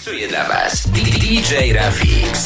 Miksuje dla Was DJ Rafix.